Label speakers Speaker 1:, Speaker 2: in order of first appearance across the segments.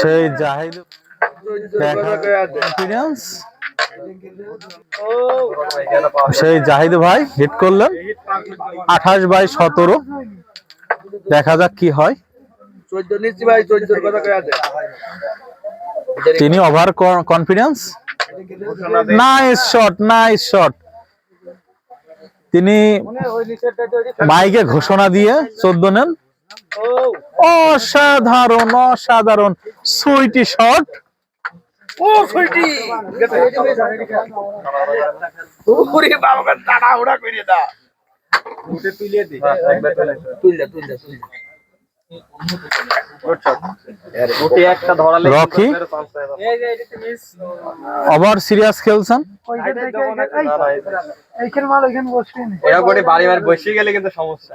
Speaker 1: সেই জাহিদ সেই জাহিদ ভাই হিট করলেন। আঠাশ বাই সতেরো। দেখা যাক কি হয়। তিনি over confidence nice shot nice shot তিনি মাইকে ঘোষণা দিয়ে চোদ্দ নেন। অসাধারণ অসাধারণ। সুইটি শট
Speaker 2: ও ফুলটি ওরে বাবা টাটা ওড়া করে দা। তুলে দে তুলে তুলে তুলে
Speaker 1: রকি? ওভার সিরিয়াস খেলছেন?
Speaker 3: এইখানে মাল ওইখানে বসবি না
Speaker 4: ওরা করে বাড়ি বাড়ি বসে গেলে কিন্তু সমস্যা।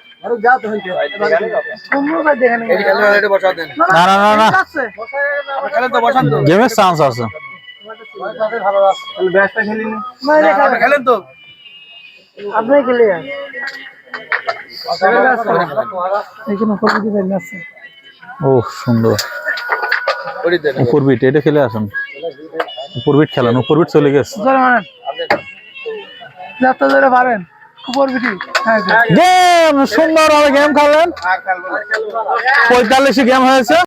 Speaker 1: গেমের চান্স আছে।
Speaker 3: মানে
Speaker 2: খেলেন তো।
Speaker 3: আপনি খেলে
Speaker 1: ও সুন্দর।
Speaker 2: ওটি দেন
Speaker 1: উপর বিট এটা খেলে আসুন। উপর বিট খেলেন উপর বিট চলে গেছে।
Speaker 3: পারেন।
Speaker 1: গেম সুন্দর গেম খেলেন। পঁয়তাল্লিশ গেম হয়েছে।